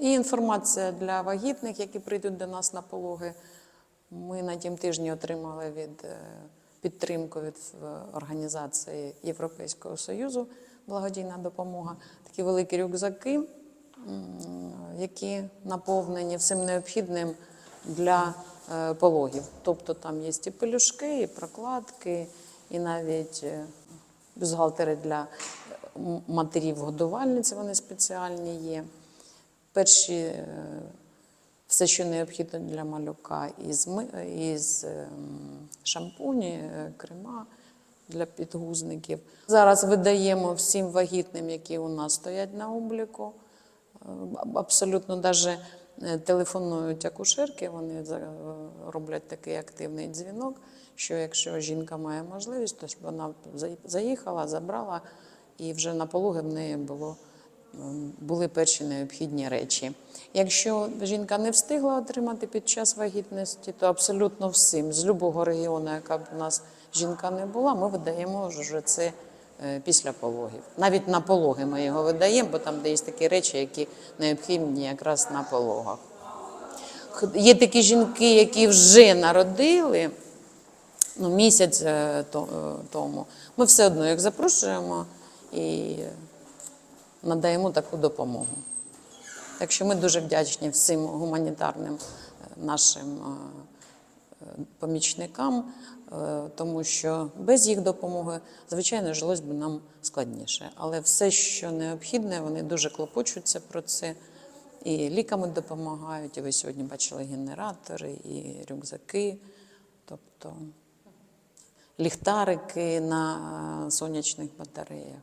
І інформація для вагітних, які прийдуть до нас на пологи. Ми на тім тижні отримали від е, підтримку від е, організації Європейського Союзу благодійна допомога. Такі великі рюкзаки, які наповнені всім необхідним для е, пологів. Тобто там є і пелюшки, і прокладки, і навіть бюстгальтери для матерів-годувальниць, вони спеціальні є. Перші е, все, що необхідно для малюка, із, із ем, шампуні, е, крема для підгузників. Зараз видаємо всім вагітним, які у нас стоять на обліку. Е, Абсолютно навіть телефонують акушерки, вони роблять такий активний дзвінок, що якщо жінка має можливість, то вона заїхала, забрала, і вже на пологи в неї було були перші необхідні речі. Якщо жінка не встигла отримати під час вагітності, то абсолютно всім з будь-якого регіону, яка б у нас жінка не була, ми видаємо вже це е, після пологів. Навіть на пологи ми його видаємо, бо там де є такі речі, які необхідні якраз на пологах. Є такі жінки, які вже народили ну, місяць е, е, тому. Ми все одно їх запрошуємо і надаємо таку допомогу. Так що ми дуже вдячні всім гуманітарним е, нашим е, помічникам, е, тому що без їх допомоги, звичайно, жилось би нам складніше. Але все, що необхідне, вони дуже клопочуться про це. І ліками допомагають. І ви сьогодні бачили генератори, і рюкзаки, тобто ліхтарики на сонячних батареях.